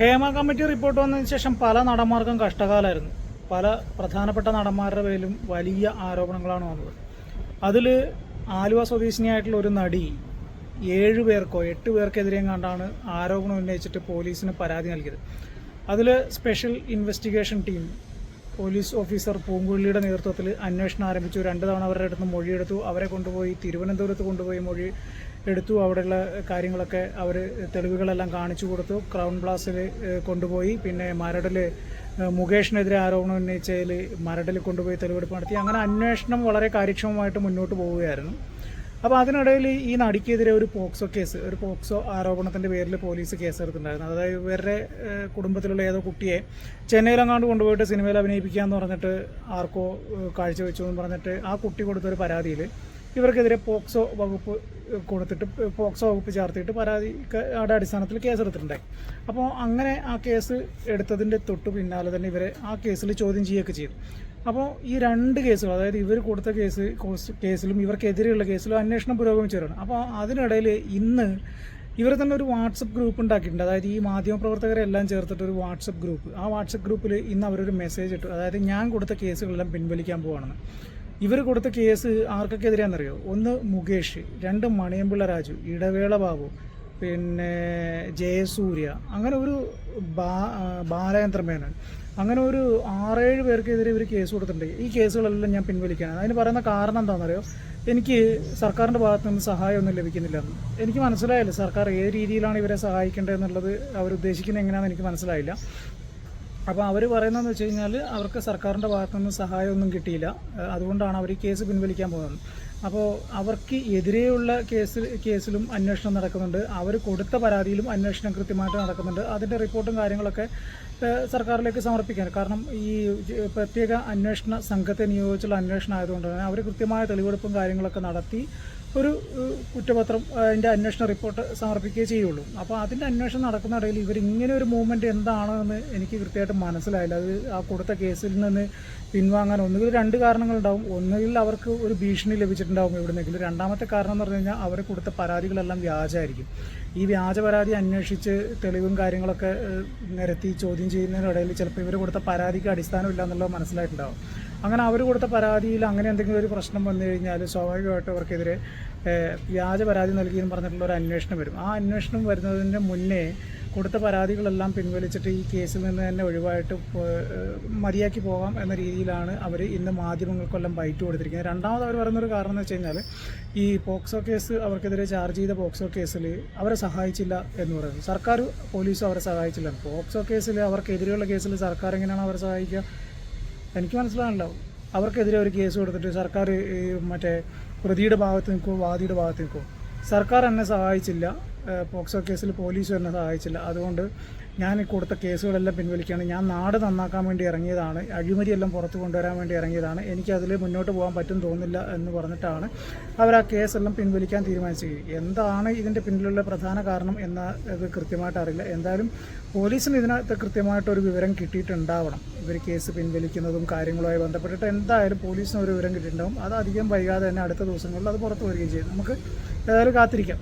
Hema committee report വന്നതിന് ശേഷം പല നടന്മാർക്കും കഷ്ടകാലമായിരുന്നു. പല പ്രധാനപ്പെട്ട നടന്മാരുടെ പേരിലും വലിയ ആരോപണങ്ങളാണ് വന്നത്. അതിൽ ആലുവ സ്വദേശിനിയായിട്ടുള്ള ഒരു നടി ഏഴ് പേർക്കോ എട്ട് പേർക്കെതിരെയും കണ്ടാണ് ആരോപണം ഉന്നയിച്ചിട്ട് പോലീസിന് പരാതി നൽകിയത്. അതിൽ special investigation team police officer പൂങ്കുള്ളിയുടെ നേതൃത്വത്തിൽ അന്വേഷണം ആരംഭിച്ചു. രണ്ട് തവണ അവരുടെ അടുത്ത് മൊഴിയെടുത്തു. അവരെ കൊണ്ടുപോയി തിരുവനന്തപുരത്ത് കൊണ്ടുപോയി മൊഴി എടുത്തു. അവിടെയുള്ള കാര്യങ്ങളൊക്കെ അവർ തെളിവുകളെല്ലാം കാണിച്ചു കൊടുത്തു. ക്രൗൺ പ്ലാസിൽ കൊണ്ടുപോയി. പിന്നെ മരടിൽ മുകേഷിനെതിരെ ആരോപണം ഉന്നയിച്ചതിൽ മരടിൽ കൊണ്ടുപോയി തെളിവെടുപ്പ് നടത്തി. അങ്ങനെ അന്വേഷണം വളരെ കാര്യക്ഷമമായിട്ട് മുന്നോട്ട് പോവുകയായിരുന്നു. അപ്പോൾ അതിനിടയിൽ ഈ നടിക്കെതിരെ ഒരു പോക്സോ കേസ് ഒരു പോക്സോ ആരോപണത്തിന്റെ പേരിൽ പോലീസ് കേസെടുത്തിട്ടുണ്ടായിരുന്നു. അതായത് ഇവരുടെ കുടുംബത്തിലുള്ള ഏതോ കുട്ടിയെ ചെന്നൈയിലെങ്ങാണ്ട് കൊണ്ടുപോയിട്ട് സിനിമയിൽ അഭിനയിപ്പിക്കുക എന്ന് പറഞ്ഞിട്ട് ആർക്കോ കാഴ്ചവെച്ചു എന്ന് പറഞ്ഞിട്ട് ആ കുട്ടി കൊടുത്തൊരു പരാതിയിൽ ഇവർക്കെതിരെ പോക്സോ വകുപ്പ് കൊടുത്തിട്ട് പോക്സോ വകുപ്പ് ചേർത്തിട്ട് പരാതി ആടെ അടിസ്ഥാനത്തിൽ കേസെടുത്തിട്ടുണ്ടായി. അപ്പോൾ അങ്ങനെ ആ കേസ് എടുത്തതിന്റെ തൊട്ട് പിന്നാലെ തന്നെ ഇവരെ ആ കേസിൽ ചോദ്യം ചെയ്യുകയൊക്കെ ചെയ്തു. അപ്പോൾ ഈ രണ്ട് കേസുകൾ അതായത് ഇവർ കൊടുത്ത കേസ് കോസ് കേസിലും ഇവർക്കെതിരെയുള്ള കേസിലും അന്വേഷണം പുരോഗമിച്ചു വരികയാണ് അപ്പോൾ അതിനിടയിൽ ഇന്ന് ഇവർ തന്നെ ഒരു വാട്സപ്പ് ഗ്രൂപ്പ് ഉണ്ടാക്കിയിട്ടുണ്ട്. അതായത് ഈ മാധ്യമപ്രവർത്തകരെല്ലാം ചേർത്തിട്ട് ഒരു വാട്സപ്പ് ഗ്രൂപ്പ്. ആ വാട്സപ്പ് ഗ്രൂപ്പിൽ ഇന്ന് അവരൊരു മെസ്സേജ് ഇട്ടു. അതായത് ഞാൻ കൊടുത്ത കേസുകളെല്ലാം പിൻവലിക്കാൻ പോവാണെന്ന്. ഇവർ കൊടുത്ത കേസ് ആർക്കൊക്കെ എതിരാണെന്നറിയോ ഒന്ന് മുകേഷ് രണ്ട് മണിയമ്പിള്ള രാജു ഇടവേള ബാബു പിന്നെ ജയസൂര്യ. അങ്ങനെ ഒരു ബാ ബാലചന്ദ്ര മേനൻ. അങ്ങനെ ഒരു ആറേഴ് പേർക്കെതിരെ ഇവർ കേസ് കൊടുത്തിട്ടുണ്ട്. ഈ കേസുകളെല്ലാം ഞാൻ പിൻവലിക്കാനാണ്. അതിന് പറയുന്ന കാരണം എന്താണെന്നറിയോ എനിക്ക് സർക്കാരിന്റെ ഭാഗത്ത് നിന്ന് സഹായമൊന്നും ലഭിക്കുന്നില്ല എനിക്ക് മനസ്സിലായില്ല സർക്കാർ ഏത് രീതിയിലാണ് ഇവരെ സഹായിക്കേണ്ടത് എന്നുള്ളത് അവരുദ്ദേശിക്കുന്നത് എങ്ങനെയാണെന്ന് എനിക്ക് മനസ്സിലായില്ല. അപ്പോൾ അവർ പറയുന്നതെന്ന് വെച്ച് കഴിഞ്ഞാൽ അവർക്ക് സർക്കാരിന്റെ ഭാഗത്തുനിന്ന് സഹായമൊന്നും കിട്ടിയില്ല. അതുകൊണ്ടാണ് അവർ കേസ് പിൻവലിക്കാൻ പോകുന്നത്. അപ്പോൾ അവർക്ക് എതിരെയുള്ള കേസ് കേസിലും അന്വേഷണം നടക്കുന്നുണ്ട്. അവർ കൊടുത്ത പരാതിയിലും അന്വേഷണം കൃത്യമായിട്ട് നടക്കുന്നുണ്ട്. അതിന്റെ റിപ്പോർട്ടും കാര്യങ്ങളൊക്കെ സർക്കാരിലേക്ക് സമർപ്പിക്കാൻ കാരണം ഈ പ്രത്യേക അന്വേഷണ സംഘത്തെ നിയോഗിച്ചുള്ള അന്വേഷണം ആയതുകൊണ്ട് തന്നെ അവർ കൃത്യമായ തെളിവെടുപ്പും കാര്യങ്ങളൊക്കെ നടത്തി ഒരു കുറ്റപത്രം അതിന്റെ അന്വേഷണ റിപ്പോർട്ട് സമർപ്പിക്കുകയേ ചെയ്യുള്ളൂ. അപ്പോൾ അതിന്റെ അന്വേഷണം നടക്കുന്ന ഇടയിൽ ഇവർ ഇങ്ങനെ ഒരു മൂവ്മെന്റ് എന്താണെന്ന് എനിക്ക് കൃത്യമായിട്ട് മനസ്സിലായില്ല. അത് ആ കൊടുത്ത കേസിൽ നിന്ന് പിൻവാങ്ങാൻ ഒന്നുകിൽ രണ്ട് കാരണങ്ങളുണ്ടാവും. ഒന്നുകിൽ അവർക്ക് ഒരു ഭീഷണി ലഭിച്ചിട്ടുണ്ടാവും എവിടുന്നെങ്കിലും. രണ്ടാമത്തെ കാരണം എന്ന് പറഞ്ഞു കഴിഞ്ഞാൽ അവർ കൊടുത്ത പരാതികളെല്ലാം വ്യാജമായിരിക്കും. ഈ വ്യാജ പരാതി അന്വേഷിച്ച് തെളിവും കാര്യങ്ങളൊക്കെ നിരത്തി ചോദ്യം ചെയ്യുന്നതിനിടയിൽ ചിലപ്പോൾ ഇവർ കൊടുത്ത പരാതിക്ക് അടിസ്ഥാനമില്ല എന്നുള്ളത് മനസ്സിലായിട്ടുണ്ടാവും. അങ്ങനെ അവർ കൊടുത്ത പരാതിയിൽ അങ്ങനെ എന്തെങ്കിലും ഒരു പ്രശ്നം വന്നു കഴിഞ്ഞാൽ സ്വാഭാവികമായിട്ടും അവർക്കെതിരെ വ്യാജ പരാതി നൽകിയെന്ന് പറഞ്ഞിട്ടുള്ള ഒരു അന്വേഷണം വരും. ആ അന്വേഷണം വരുന്നതിന് മുന്നേ കൊടുത്ത പരാതികളെല്ലാം പിൻവലിച്ചിട്ട് ഈ കേസിൽ നിന്ന് തന്നെ ഒഴിവായിട്ട് മതിയാക്കി പോകാം എന്ന രീതിയിലാണ് അവർ ഇന്ന് മാധ്യമങ്ങൾക്കെല്ലാം ബൈറ്റ് കൊടുത്തിരിക്കുന്നത്. രണ്ടാമത് അവർ പറയുന്നൊരു കാരണം എന്ന് വെച്ച് കഴിഞ്ഞാൽ ഈ പോക്സോ കേസ് അവർക്കെതിരെ ചാർജ് ചെയ്ത പോക്സോ കേസിൽ അവരെ സഹായിച്ചില്ല എന്ന് പറയുന്നു. സർക്കാർ പോലീസും അവരെ സഹായിച്ചില്ല. പോക്സോ കേസിൽ അവർക്കെതിരെയുള്ള കേസിൽ സർക്കാർ എങ്ങനെയാണ് അവരെ സഹായിക്കുക? എനിക്ക് മനസ്സിലാണല്ലോ അവർക്കെതിരെ ഒരു കേസ് കൊടുത്തിട്ട് സർക്കാർ മറ്റേ പ്രതിയുടെ ഭാഗത്ത് നിൽക്കുമോ വാദിയുടെ ഭാഗത്ത് നിൽക്കുമോ സർക്കാർ എന്നെ സഹായിച്ചില്ല. പോക്സോ കേസിൽ പോലീസും എന്നെ സഹായിച്ചില്ല. അതുകൊണ്ട് ഞാൻ കൊടുത്ത കേസുകളെല്ലാം പിൻവലിക്കുകയാണ്. ഞാൻ നാട് നന്നാക്കാൻ വേണ്ടി ഇറങ്ങിയതാണ്. അഴിമതിയെല്ലാം പുറത്ത് കൊണ്ടുവരാൻ വേണ്ടി ഇറങ്ങിയതാണ്. എനിക്കതിൽ മുന്നോട്ട് പോകാൻ പറ്റും തോന്നില്ല എന്ന് പറഞ്ഞിട്ടാണ് അവർ ആ കേസെല്ലാം പിൻവലിക്കാൻ തീരുമാനിച്ചത്. എന്താണ് ഇതിന്റെ പിന്നിലുള്ള പ്രധാന കാരണം എന്ന ഇത് കൃത്യമായിട്ട് അറിയില്ല. എന്തായാലും പോലീസിന് ഇതിനകത്ത് കൃത്യമായിട്ടൊരു വിവരം കിട്ടിയിട്ടുണ്ടാവണം. ഇവർ കേസ് പിൻവലിക്കുന്നതും കാര്യങ്ങളുമായി ബന്ധപ്പെട്ടിട്ട് എന്തായാലും പോലീസിന് ഒരു വിവരം കിട്ടിയിട്ടുണ്ടാവും. അത് അധികം വൈകാതെ തന്നെ അടുത്ത ദിവസങ്ങളിൽ അത് പുറത്തു വരികയും ചെയ്യും. നമുക്ക് ഏതായാലും കാത്തിരിക്കാം.